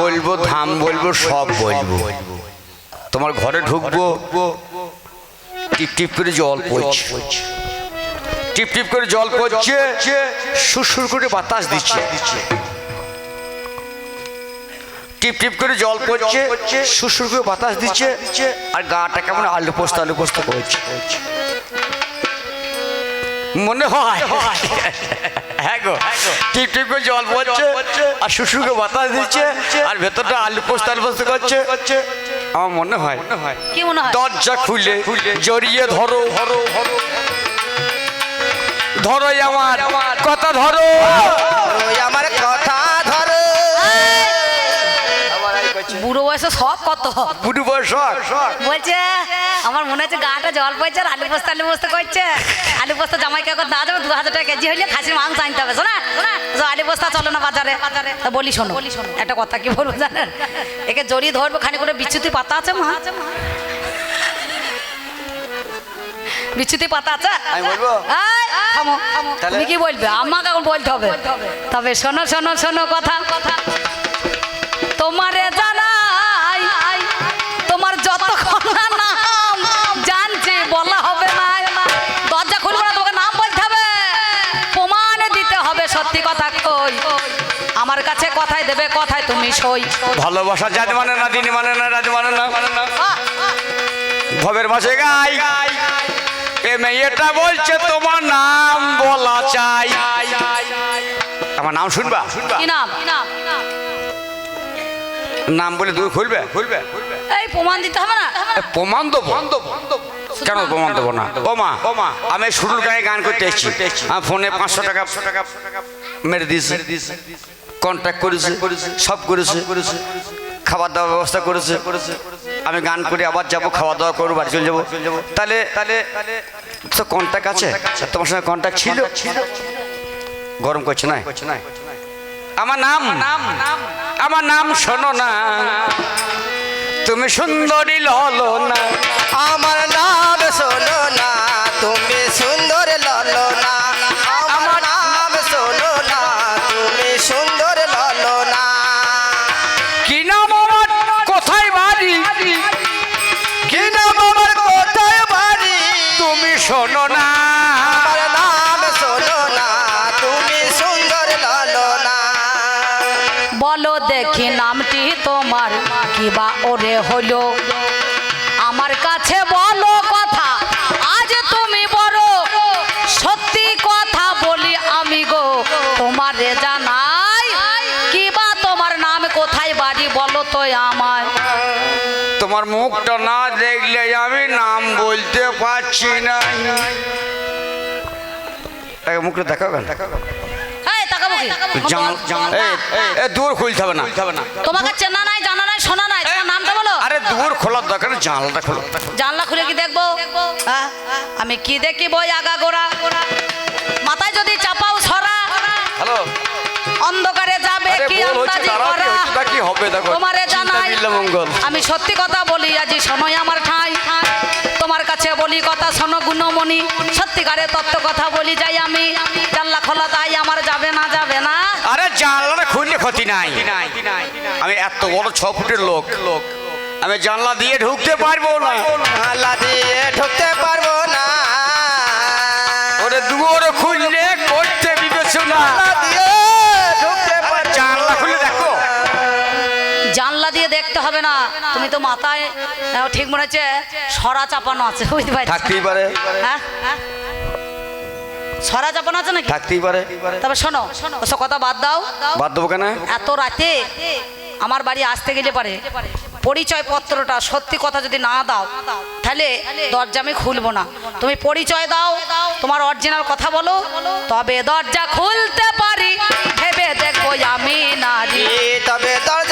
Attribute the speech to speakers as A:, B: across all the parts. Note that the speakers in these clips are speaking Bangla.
A: বলব, ধাম বলব, সব বলব। তোমার ঘরে ঢুকবো, টিপ টিপ করে জল পড়ছে। টিপ টিপ করে জল পড়ছে সুসুর করে বাতাস দিচ্ছে। টিপ টিপ করে জল পড়ছে সুসুর করে বাতাস দিচ্ছে, আর গাটা কেমন আলু পোস্ত আলু পোস্ত করছে। মনে হয়। হ্যাঁ গো। টিপ টিপ করে জল পড়ছে আর শুশুকে বাতাস দিচ্ছে আর ভেতরটা আলু পোস্ত আলু পোস্ত করছে। আমার মনে হয়।
B: কি মনে হয়?
A: দরজা খুলে জড়িয়ে ধরো। ধরো ধরো। ধরো আমার। কথা ধরো।
B: বুড়ো বয়সে সব কত?
A: বুড়ি বয়স
B: বলছে আমার মনে হচ্ছে গাটা জল পড়ছে আর আলু পোস্ত আলু পোস্ত করছে। আলু পোস্ত জামাই কাকু দা যাবে দু হাজার টাকা কেজি হইলে খাসির মাংস আনতে হবে শোনা? আলু পোস্তা চলো না বাজারে। বাজারে তা বলি শোনো একটা কথা কি বলব জানেন? একে জড়িয়ে ধরবো খানি করে বিচ্যুতি পাতা আছে মা? বিচ্যুতি পাতা আছে?
A: আমি বলব?
B: থামো। তুমি কি বলবে? আমাকে এখন বলতে হবে। তবে শোনো শোনো শোনো কথা। তোমারে কথাই দেবে কথায় তুমি সই।
A: ভালোবাসা জাত মানে না দিন মানে না রাত মানে না। ভবের মাসে গাই। এ মেয়েটা বলছে তোমার নাম বলা চাই। আমার নাম শুনবা?
B: কি নাম?
A: নাম বলে তুমি খুলবে? খুলবে
B: এই প্রমাণ দিতে হবে না?
A: প্রমাণ দেবো? কেন প্রমাণ দেবো না? ও মা আমি শুরুর গায়ে গান করতে এসেছি। ফোনে পাঁচশো টাকা মেরে দিয়েছে। কন্ট্যাক্ট করেছে সব করেছে খাবার দাওয়ার ব্যবস্থা করেছে। আমি গান করে আবার যাব খাওয়া দাওয়া করব বাড়ি চলে যাব। তাহলে তাহলে তো কন্ট্যাক্ট আছে। তোমার সঙ্গে কন্ট্যাক্ট ছিল? গরম করছে না? আমার নাম আমার নাম শোনো না। তুমি সুন্দরী ললো না
C: আমার নাম
B: দেখি নামটি তোমার? কিবা ওরে হলো? আমার কাছে বলো কথা, আজ তুমি বড়। সত্যি কথা বলি আমি গো, তোমারে জানাই। কিবা তোমার নাম, কোথায় বাড়ি বলো তো আমায়।
A: তোমার মুখটা না দেখলে আমি নাম বলতে পারছি না। মুখটা দেখাও কেন?
B: কি
A: জামাল জামাল এই এ দূর খুলতে হবে না।
B: তোমাকে চেনা নাই জানা নাই শোনা নাই তোমার নামটা বলো।
A: আরে দূর খোলার দরকার জানলাটা খোলো।
B: জানলা খুলে কি দেখব? হ্যাঁ? আমি কি দেখি বই আগা গোড়া মাথায় যদি চাপাও সরা
A: হ্যালো?
B: অন্ধকারে যাবে কি আন্দাজি করা?
A: কি হবে? দেখো
B: তোমারে জানাই আমি সত্যি কথা বলি আজি সময় আমার ঠাই। তোমার কাছে বলি কথা শোনো গুণমণি সত্যিকারে তত্ত্ব কথা বলি যাই আমি। জানলা খোলা তাই আমার যাবে না যাবে না।
A: আরে জানলা খুললে ক্ষতি নাই। আমি এত বড় ছ ফুটের লোক লোক। আমি জানলা দিয়ে ঢুকতে পারব না।
C: জানলা দিয়ে ঢুকতে পারব না।
B: হবে না। তুমি তো মাথায় ঠিক মনে হচ্ছে সরা চাপানো আছে বুঝতে পারছি।
A: থাকতেই পারে।
B: হ্যাঁ? সরা চাপানো আছে নাকি?
A: থাকতেই পারে।
B: তবে শোনো ওসব কথা বাদ দাও।
A: বাদ দেবো কেন?
B: এত রাতে আমার বাড়ি আসতে গেলে পারে। পরিচয় পত্রটা সত্যি কথা যদি না দাও তাহলে দরজা আমি খুলবো না। তুমি পরিচয় দাও তোমার অরিজিনাল কথা বলো তবে দরজা খুলতে পারি। ভেবে দেখব আমি নারী।
C: তবে দরজা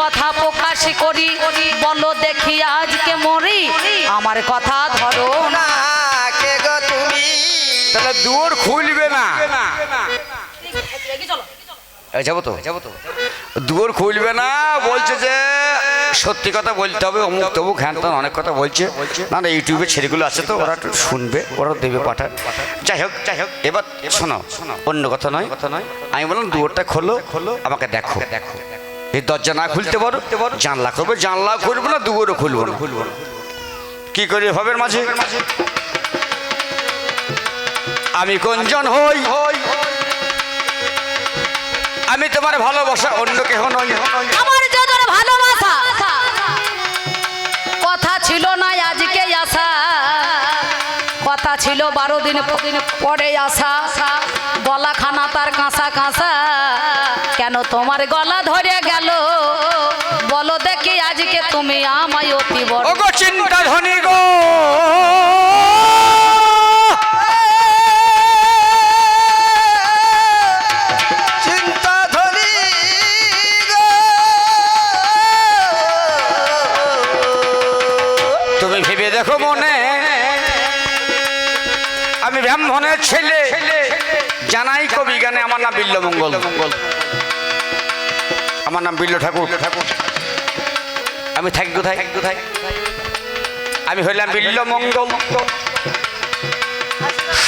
B: কথা প্রকাশ করি বলো দেখি আজকে মরি। আমার কথা ধরো না।
C: না কে গো তুমি?
A: তাহলে দুয়ার খুলবে না। যাব তো। যাব তো। দুয়ার খুলবে না বলছে যে সত্যি কথা বলতে হবে অমুক তমুক হ্যান ত্যান অনেক কথা বলছে। না না ইউটিউবে ছেলেগুলো আছে তো ওরা একটু শুনবে ওরা দেবে পাঠান। যাই হোক যাই হোক এবার শোনো শোনো অন্য কথা নয়। কথা নয়। আমি বললাম দুয়ারটা খোলো খোলো আমাকে দেখো। দেখো। এই দরজা না খুলতে পারো? জানলা করবে জানলা খুলবো না, দুয়ারও খুলবো না। খুলবো না কি করি ভবের মাঝে? আমি কোনজন হই। হই আমি তোমার ভালোবাসা, অন্য কেহ নই।
B: আমার যতন ভালোবাসা। কথা ছিল না ছিল বারো দিন পরে আসা। গলা খানা তার কাঁসা কাঁসা কেন তোমার গলা ধরে গেল? বলো দেখি আজকে তুমি আমায় অতি বড়
A: চিন্তা মঙ্গল। আমার নাম বিল্ল ঠাকুর। ঠাকুর। আমি থাকি কোথায়? কোথায়? আমি হইলাম বিল্ল মঙ্গল।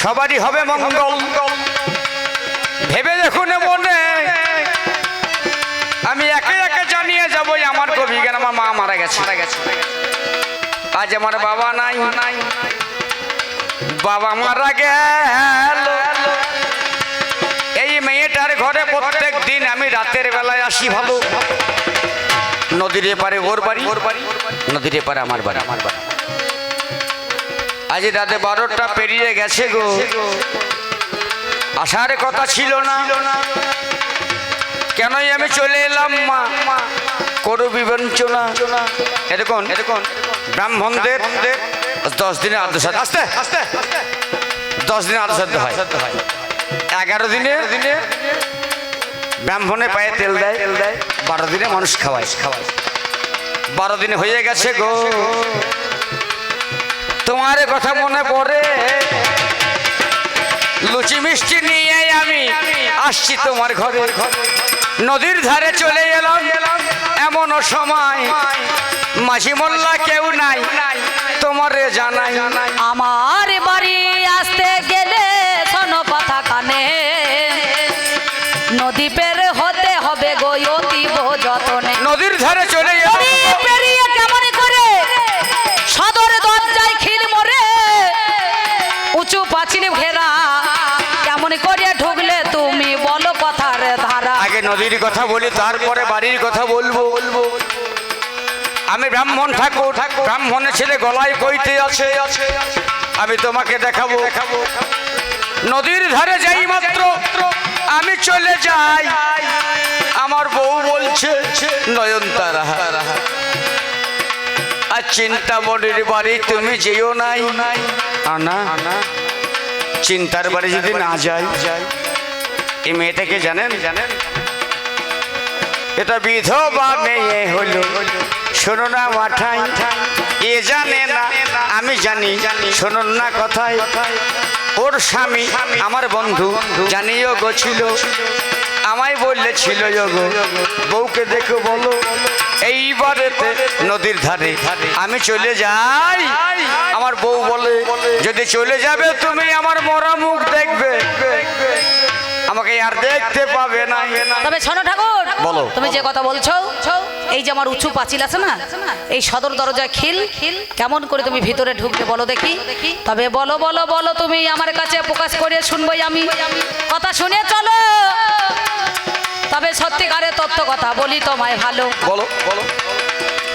A: সবারই হবে মঙ্গল। ভেবে দেখুন মনে। আমি একে একে জানিয়ে যাব আমার কবি গান আমার মা মারা গেছে মারা গেছে। আজ আমার বাবা নাই। নাই। বাবা মারা গেল। ঘরে প্রত্যেক দিন আমি রাতের বেলায় আসি ভালো। নদীর এপারে ওর বাড়ি ওর বাড়ি নদীর এপারে আমার বাড়ি। আমার বাড়ি আজ রাতে বারোটা পেরিয়ে গেছে গো। আসার কথা ছিল না। কেনই আমি চলে এলাম মা? করু বিবঞ্চনা এরকম এরকম ব্রাহ্মণদের দশ দিনে আদ্যসাধ্য আস্তে আস্তে। দশ দিনে আদ্যসাধ্য হয়। এগারো দিনে দিনে ব্রাহ্মণে পায়ে তেল দেয় তেল দেয়। বারো দিনে মানুষ খাওয়ায়। খাওয়ায়। বারো দিনে হয়ে গেছে গো। তোমার কথা মনে পড়ে? লুচি মিষ্টি নিয়ে আমি আসছি তোমার ঘরে। নদীর ধারে চলে এলাম এমন সময়। মাঝি মোল্লা কেউ নাই তোমারে জানাই
B: আমার
A: নদীর কথা বলি, তারপরে বাড়ির কথা বলব। বলব আমি ব্রাহ্মণ ঠাকুর, ব্রাহ্মণের ছেলে গলায় কইতে আছে। আমি তোমাকে দেখাবো। দেখাবো নদীর ধারে যাই মাত্র, আমি চলে যাই। আমার বউ বলছে, নয়নতারা, আর চিন্তামণির বাড়ি তুমি যেও নাই। আনা, চিন্তার বাড়ি যদি না যাই, এই মেয়েটাকে জানেন জানেন? এটা বিধবা মেয়ে হলো। শোনো না মাঠাই, এ জানে না, আমি জানি। শোনুন না কথায় ওর স্বামী আমার বন্ধু, জানিও গো ছিল। আমায় বললে ছিল বউকে দেখো বলো, এইবারেতে নদীর ধারে। আমি চলে যাই। আমার বউ বলে, যদি চলে যাবে তুমি আমার মরা মুখ দেখবে। আমাকে আর দেখতে পাবে না।
B: তবে শোনো ঠাকুর
A: বলো।
B: তুমি যে কথা বলছো এই যে আমার উঁচু পাঁচিল আছে না এই সদর দরজায় খিল কেমন করে তুমি ভিতরে ঢুকবে বলো দেখি। তবে বলো বলো বলো তুমি আমার কাছে প্রকাশ করে শুনবই আমি। কথা শুনে চলো। তবে সত্যিকারের তত্ত্ব কথা বলি তোমায় ভালো।
A: বলো বলো।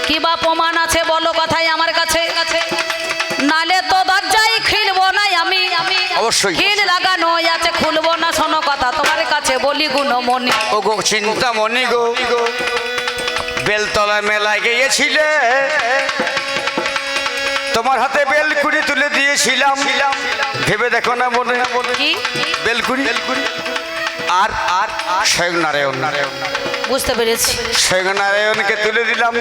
B: কি বা প্রমাণ আছে বলো কথাই আমার কাছে। নালে তো দরজায় খিলবো না আমি। আমি
A: অবশ্যই।
B: খিল লাগানো আছে খুলবো কথা তোমার কাছে বলি গুণমণি।
A: ও গো চিন্তা মনি গো বেলতলা মেলায় গিয়েছিলে তোমার হাতে বেলকুড়ি তুলে দিয়েছিলাম। ভেবে দেখো না মনে
B: কি?
A: বেলকুড়ি আর আর স্বয়ং নারায়ণ নারায়ণ
B: বুঝতে পেরেছি।
A: স্বয়ং নারায়ণকে তুলে দিলাম।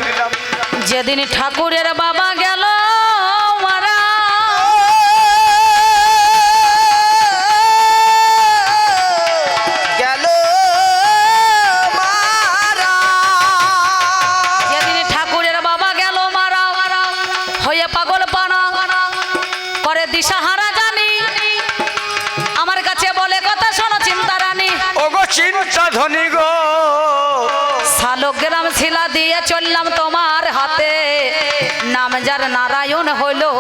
B: যেদিন ঠাকুরের বাবা গেল শালগ্রাম শিলা দিয়ে চললাম তোমার হাতে। নাম যার নারায়ণ হলো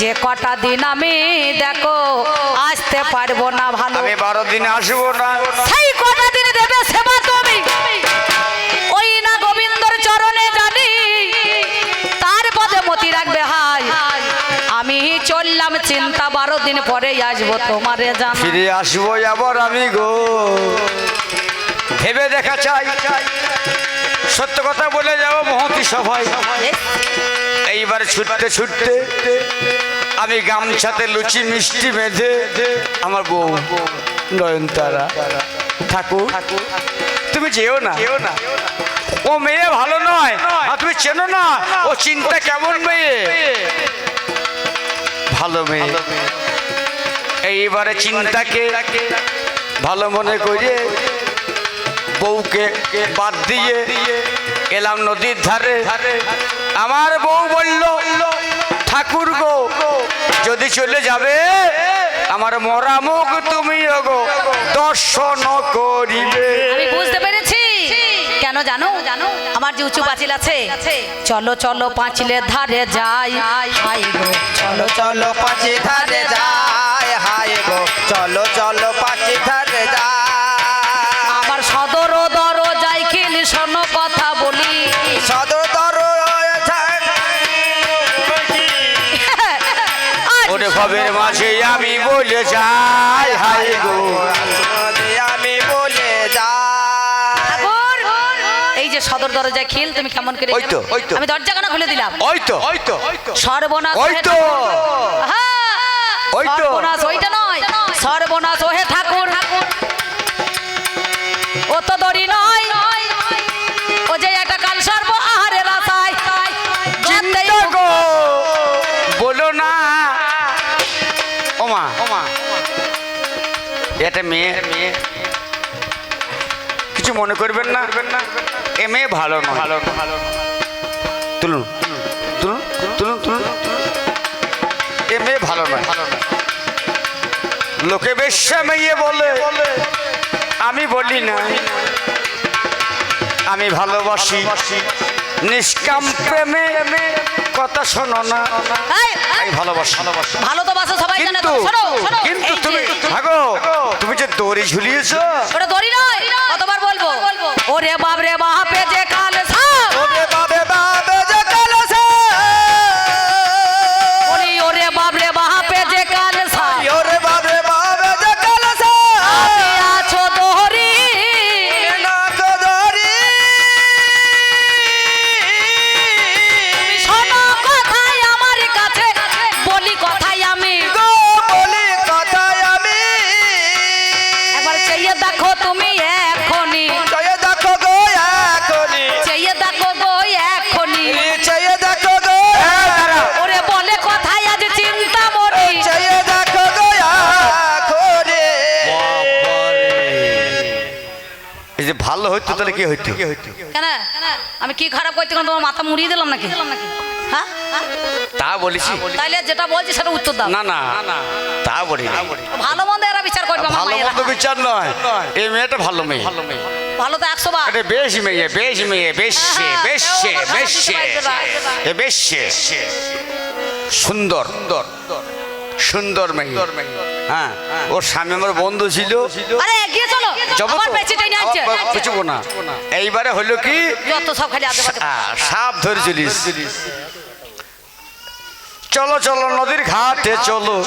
B: যে কটা দিন আমি দেখো আসতে পারব না ভালো।
A: আমি বারো দিনে আসব না।
B: সেই কটা দিন দেবে সেবা তুমি। ওই না গোবিন্দর চরণে জানি তার পদে মতি রাখবে হাই। আমি চললাম চিন্তা বারো দিন পরে আসব তোমারে জানা।
A: ফিরে আসব আবার আমি গো। ভেবে দেখা চাই। সত্য কথা বলে যাব মহতি সভায়। এইবার ছুটতে ছুটতে আমি গামছাতে লুচি মিষ্টি বেঁধে আমার বউ নয়নতারা ঠাকুর তুমি যেও না। ও মেয়ে ভালো নয় আর তুমি চেনো না ও চিন্তা কেমন মেয়ে? ভালো মেয়ে। এইবারে চিন্তাকে ভালো মনে করে বউকে বাদ দিয়ে এলাম নদীর ধারে। আমার বউ বলল ঠাকুর গো যদি চলে যাবে আমার মরা মুখ তুমি গো দর্শন করিবে।
B: আমি বুঝতে পেরেছি। কেন জানো? জানো আমার যে উঁচু পাঁচিল আছে চলো চলো পাঁচিলের ধারে যাই। হাই গো
C: চলো চলো পাঁচি ধারে যায় হায় গো। চলো চলো পাঁচি ধারে
A: ভবের মাঝে আমি বলে যাই হাই গো।
C: আমি বলে যাই।
B: এই যে সদর দরজায় খিল তুমি কেমন করে
A: ওই তো, ওই তো।
B: আমি দরজা কেন খুলে দিলাম।
A: ওই তো ওই তো।
B: সর্বনাশ
A: ওই তো।
B: হ্যাঁ,
A: ওই তো।
B: সর্বনাশ ওইটা নয়। সর্বনাশ ওহে
A: মনে করবেন না? এ মেয়ে ভালো নয়। ভালো ভালো তুলুন তুলুন তুলুন তুলুন। এ মেয়ে ভালো নয়। লোকে বেশ্যা মেয়ে বলে আমি বলি না। আমি ভালোবাসি। নিষ্কাম প্রেমে কথা শোনো না। আমি ভালোবাসি।
B: ভালো তো বাসো সবাই জানে
A: কিন্তু
B: তো শোনো শোনো।
A: কিন্তু তুমি ভাগো তুমি যে দড়ি ঝুলিয়েছো
B: ওটা দড়ি নয় কতবার বলব ওরে বাপ রে বাপে যে
A: তাহলে কি হইতো?
B: কেন? আমি কি খারাপ করতে তোমার মাথা মুড়িয়ে দিলাম নাকি? হ্যাঁ?
A: তা বলেছি।
B: তাইলে যেটা বলছি সেটা উত্তর দাও।
A: না না তা বলি।
B: ভালো মন্দ এরা বিচার করবে আমার
A: ভালো মন্দ বিচার নয়। এই মেয়েটা ভালো মেয়ে।
B: ভালো মেয়ে। ভালো তো একশো বার।
A: এটা বেশ মেয়ে বেশ মেয়ে বেশ
B: হ্যাঁ,
A: বেশ
B: কথা
A: বেশে।
B: পারছে না।
A: এ সুন্দর। সুন্দর। মেয়ে। হ্যাঁ ওর স্বামী আমার বন্ধু ছিল।
B: চলো।
A: না। এইবারে হলো কি? সাপ ধরে চলিস। চলো চলো নদীর ঘাটে চলো।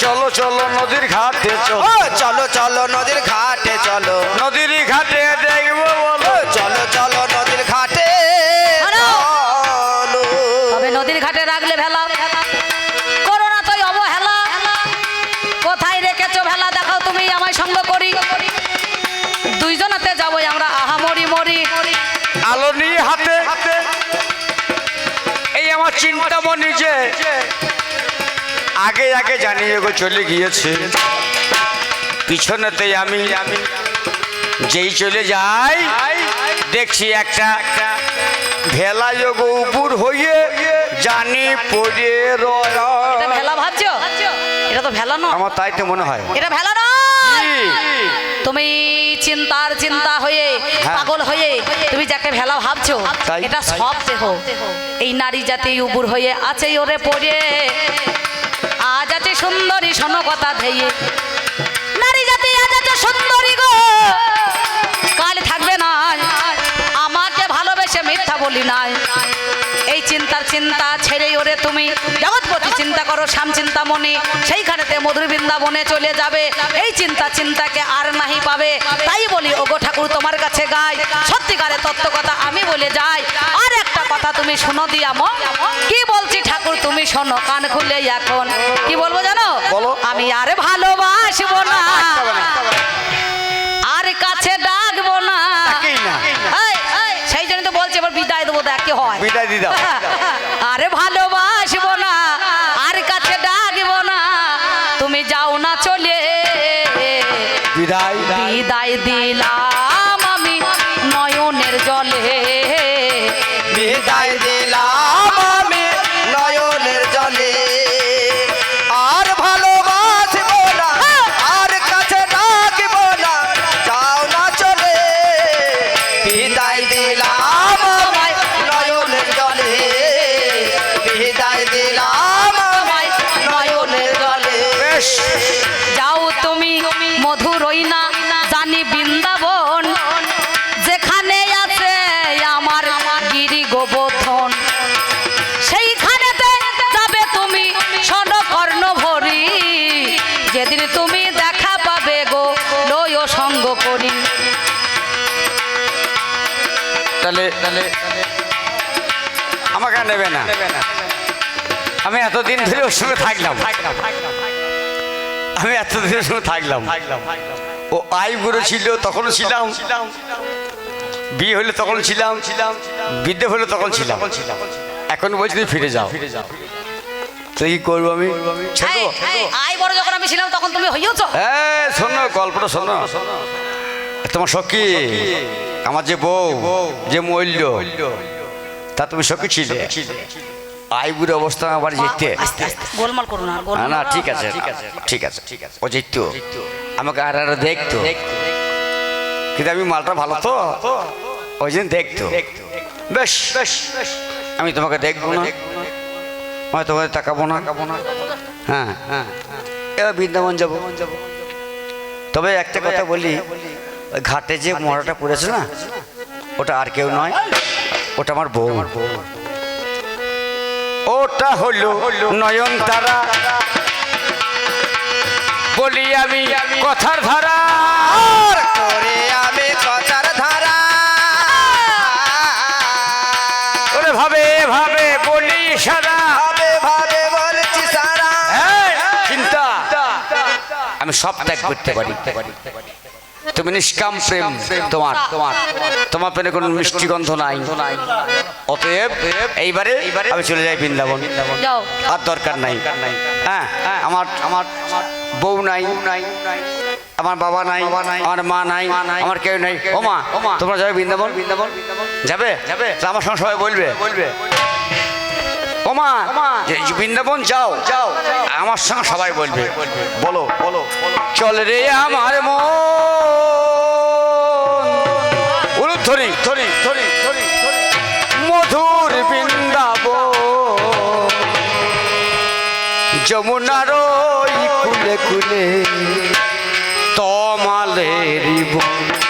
A: চলো। চলো নদীর ঘাটে চলো।
C: চলো চলো নদীর ঘাটে চলো।
A: নদীর ঘাটে দেখব বলো।
C: চলো চলো
A: মনে যে আগে আগে জানিয়ে গো চলে গিয়েছে। পিছনেতে আমি। যেই চলে যাই দেখছি একটা ভেলা যোগ উপর হয়ে জানি পড়ে রয়।
B: এটা ভেলা ভাবছ? এটা তো ভেলা নয়।
A: আমার তাই তো মনে হয়।
B: এটা ভেলা নয়। তুমি চিন্তার চিন্তা হয়ে পাগল হয়ে তুমি যাকে ভেলা ভাবছ এটা সব দেহ। এই নারী জাতি উবুর হয়ে আছে ওরে পড়ে। আজ আছে সুন্দরী শোনো কথা ধেয়ে। নারী জাতি আজ আছে সুন্দরী গো। কাল থাকবে না আমাকে ভালোবেসে মিথ্যা বলি নাই। চিন্তার চিন্তা ছেড়ে ওরে তুমি। জগৎপতি চিন্তা করো শ্যাম চিন্তা মনে। সেইখানেতে মধুর বৃন্দাবনে চলে যাবে। এই চিন্তা চিন্তাকে আর নাহি পাবে। তাই বলি ওগো ঠাকুর তোমার কাছে গাই। সত্যিকারের তত্ত্ব কথা আমি বলে যাই। আর একটা কথা তুমি শোনো দিয়া মন কি বলছি ঠাকুর তুমি শোনো কান খুলে এখন। কি বলব জানো? আমি আর ভালোবাসবো না। কি হয়?
A: বিদায় দিয়ে দাও।
B: আরে ভালোবাসবো না আর কাছে ডাকবো না। তুমি যাও না চলে।
A: বিদায়।
B: বিদায় দিলাম।
A: নেবে না। আমি এতদিন ধরে ওর সঙ্গে থাকলাম। আমি এতদিন ওর সঙ্গে থাকলাম। ও আই বুড়ো ছিল তখনও ছিলাম। বিয়ে হলে তখন ছিলাম। ছিলাম বিদ্যে হলে তখন ছিলাম। এখন বলছি তুমি ফিরে যাও। তো কি করব আমি?
B: আই বড় যখন আমি ছিলাম তখন তুমি হইয়াছ
A: হ্যাঁ শোনো গল্পটা শোনো। তোমার সখী আমার যে বউ যে মূল্য। তা তুমি সখী ছিলে? আইবুর অবস্থা আবার যেতে
B: গোলমাল করো না
A: না ঠিক আছে ঠিক আছে ঠিক আছে ঠিক আছে। ও যেত আমাকে আর আর দেখতো? কিন্তু আমি মালটা ভালো তো? ওই জন্য দেখতো। বেশ বেশ আমি তোমাকে দেখব না। আমি তোমাকে তাকাবো না। হ্যাঁ হ্যাঁ এবার বৃন্দাবন যাব। তবে একটা কথা বলি ওই ঘাটে যে মরাটা পড়েছে না ওটা আর কেউ নয়। ওটা আমার বউ। ওটা হলো নয়ন তারা বলি আমি কথার ধারা।
C: করে আমি কথার ধারা।
A: ওরে ভাবে ভাবে বলি সারা।
C: ভাবে ভাবে বলছি সারা।
A: চিন্তা। আমি সব ত্যাগ করতে পারি। তুমি নিষ্কাম প্রেম তোমার। তোমার তোমার প্রেমে কোনো মিষ্টি গন্ধ নাই। অতএব এইবারে আমি চলে যাই বৃন্দাবন। আর দরকার নাই। হ্যাঁ আমার আমার বউ নাই। আমার বাবা নাই। আমার মা নাই। আমার কেউ নাই। ও মা তোমরা যাবে বৃন্দাবন? বৃন্দাবন যাবে? যাবে। আমার সঙ্গে সবাই বলবে বলবে। যে বৃন্দাবন যাও যাও আমার সঙ্গে সবাই বলবে। বলো বলো চল রে আমার মন। ধরি ধরি ধরি ধরি মধুর বৃন্দাবন। যমুনার কুলে কুলে তমালের বন।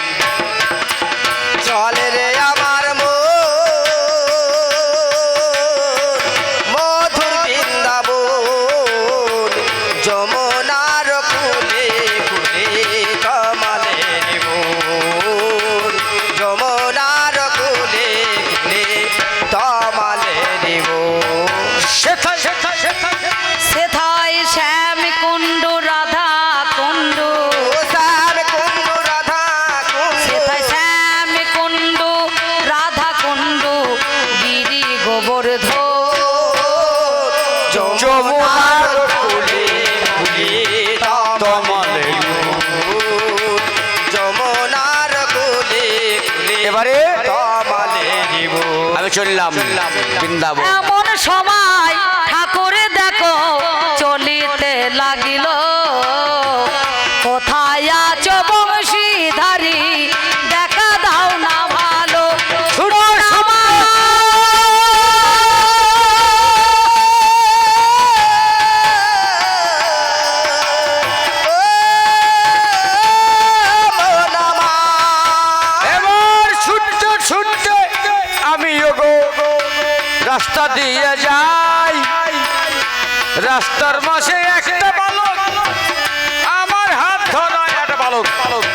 C: বৃন্দাবন।
B: এমন সময়
A: দিয়ে যাই। রাস্তার মাঝে একটা বালক। আমার হাত ধরা একটা বালক। বালক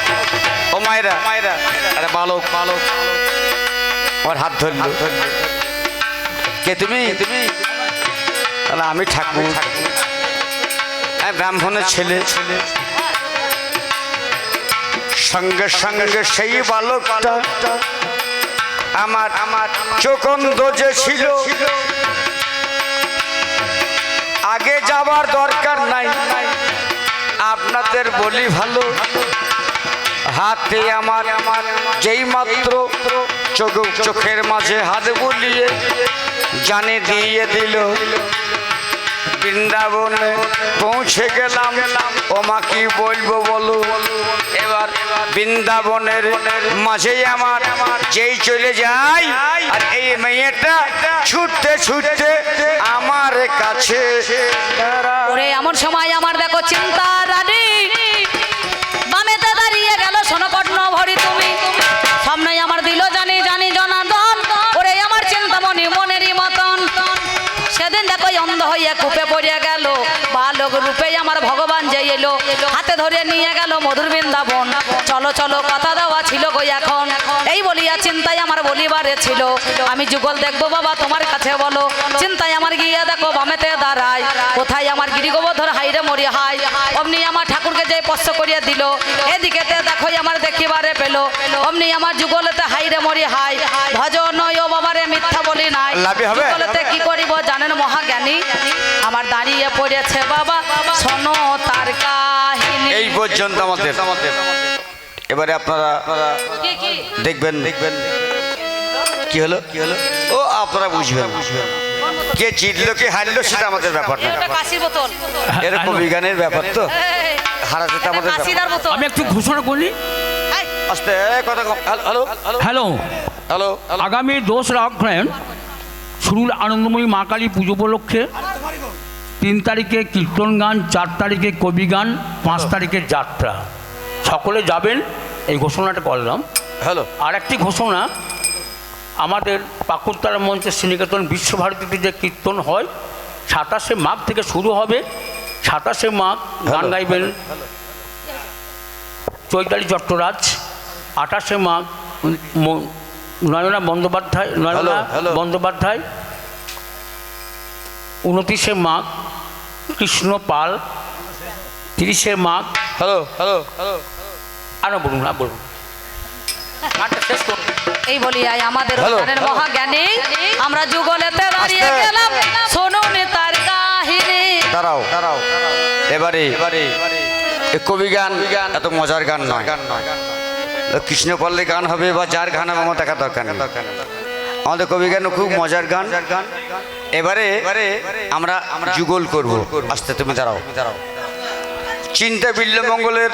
A: ও মায়েরা মায়েরা একটা বালক বালক। আমার হাত ধরল কে তুমি? তুমি তাহলে আমি ঠাকুর ব্রাহ্মণের ছেলে ছেলে। সঙ্গে সঙ্গে সেই বালকটা আমার আমার চোখন্দ যে ছিল, আগে যাবার দরকার নাই। আপনাদের বলি ভালো, হাতে আমার আমার যেই মাত্র চোখ, চোখের মাঝে হাত বুলিয়ে জানে দিয়ে দিল, বৃন্দাবনে পৌঁছে গেলাম। ওমা কি বলব বলো? এবার বৃন্দাবনের মাঝে আমার যেই চলে যায়, আর এই মেয়েটা ছুটতে ছুটতে আমার কাছে
B: আমার এমন সময় আমার দেখো চিন্তা রানী। রূপে আমার ভগবান যে এলো, হাতে ধরে নিয়ে গেল মধুর বৃন্দাবন। চলো চলো, কথা দেওয়া ছিল গো এখন। এই বলিয়া চিন্তায় আমার বলিবারে ছিল। আমি যুগল দেখব বাবা, তোমার কাছে বলো। চিন্তায় আমার গিয়ে দেখো বামেতে দাঁড়ায়। কোথায় আমার গিরিগোবধর হাইরে মরি হাই অমনি আমার ঠাকুরকে যে স্পর্শ করিয়া দিল। এদিকেতে দেখো আমার দেখিবারে পেল। অমনি আমার যুগলেতে হাইরে মরি হাই। ভজন ও বাবারে মিথ্যা বলি নাই? যুগলেতে কি করিব জানেন মহাজ্ঞানী? আমার দাঁড়িয়ে পড়েছে বাবা। শোনো তার কাহিনী।
A: এই পর্যন্ত আমাদের। এবারে আপনারা দেখবেন দেখবেন। কি হলো? কি হলো? ও আপনারা বুঝবেন বুঝবেন। কে জিতলো কে হারলো সেটা আমাদের ব্যাপার না।
B: এটা কাশির বোতল।
A: এরকম বিজ্ঞানের ব্যাপার তো। হারাতে তো আমাদের
B: কাশিদার বোতল।
D: আমি একটু ঘোষণা করি
A: আস্তে কথা হ্যালো হ্যালো।
D: হ্যালো।
A: হ্যালো
D: আগামী দোসরা অগ্রহায়ণ শুরুল আনন্দময়ী মা কালী পুজো উপলক্ষে তিন তারিখে কীর্তন গান চার তারিখে কবি গান পাঁচ তারিখে যাত্রা। সকলে যাবেন এই ঘোষণাটা করলাম।
A: হ্যালো।
D: আর একটি ঘোষণা আমাদের পাকুড়তারা মঞ্চে শ্রীনিকেতন বিশ্বভারতীতে যে কীর্তন হয় সাতাশে মাঘ থেকে শুরু হবে। সাতাশে মাঘ গান গাইবেন চৈতালি চট্টরাজ। আঠাশে মাঘ নয়না বন্দ্যোপাধ্যায় নয়না বন্দ্যোপাধ্যায়। উনত্রিশে মাঘ কৃষ্ণ পাল। তিরিশে মাঘ
A: হ্যালো হ্যালো হ্যালো
D: আরও বলুন না বলুন। শেষ করুন।
B: এই বলিয়াই আমাদের
A: হ্যালো।
B: মহাজ্ঞানী। আমরা যুগলেতে দাঁড়িয়ে। গেলাম। শুনুন তার কাহিনী।
A: দাঁড়াও। দাঁড়াও। এবারে এবারে। এ কবি গান এত মজার গান নয়। তো কৃষ্ণ পল্লে গান হবে বা যার গান হবে আমার দেখা দরকার নেই। আমাদের কবি গান খুব মজার গান। এবারে আমরা আমরা যুগল করব। আস্তে তুমি দাঁড়াও। দাঁড়াও। চিন্তা বিল্লমঙ্গলের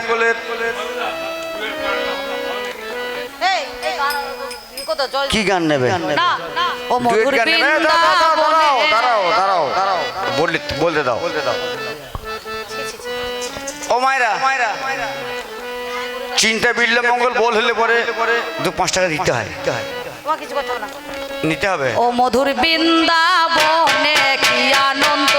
A: কি গান নেবে?
B: না ও মধুর
A: দাঁড়াও, দাঁড়াও, দাঁড়াও, দাঁড়াও দাঁড়াও দাঁড়াও। বলতে দাও। বলতে দাও। ও মায়েরা চিন্তা বিল্লা মঙ্গল বল হলে পরে দু পাঁচ টাকা দিতে হয়। নিতে হবে।
B: ও মধুর বৃন্দাবনে কি আনন্দ